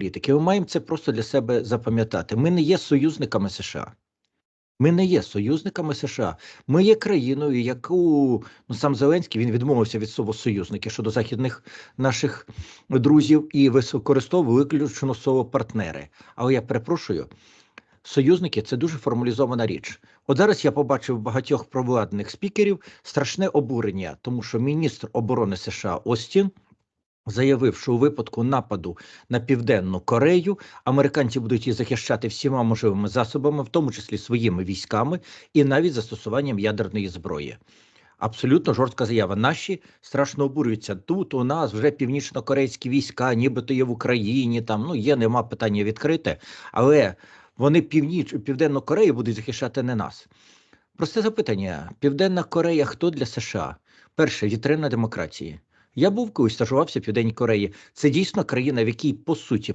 політики. Ми маємо це просто для себе запам'ятати. Ми не є союзниками США. Ми не є союзниками США. Ми є країною, яку ну сам Зеленський він відмовився від слова союзники щодо західних наших друзів і використовував виключно слово партнери. Але я перепрошую, союзники це дуже формалізована річ. От зараз я побачив багатьох провладних спікерів страшне обурення, тому що міністр оборони США Остін. Заявив, що у випадку нападу на південну Корею американці будуть її захищати всіма можливими засобами, в тому числі своїми військами, і навіть застосуванням ядерної зброї. Абсолютно жорстка заява. Наші страшно обурюються. Тут у нас вже північно-корейські війська, нібито є в Україні. Там ну є, нема питання відкрите, але вони північ південну Корею будуть захищати не нас. Просте запитання: Південна Корея хто для США? Перше вітрина демократії. Я був колись стажувався в Південній Кореї. Це дійсно країна, в якій по суті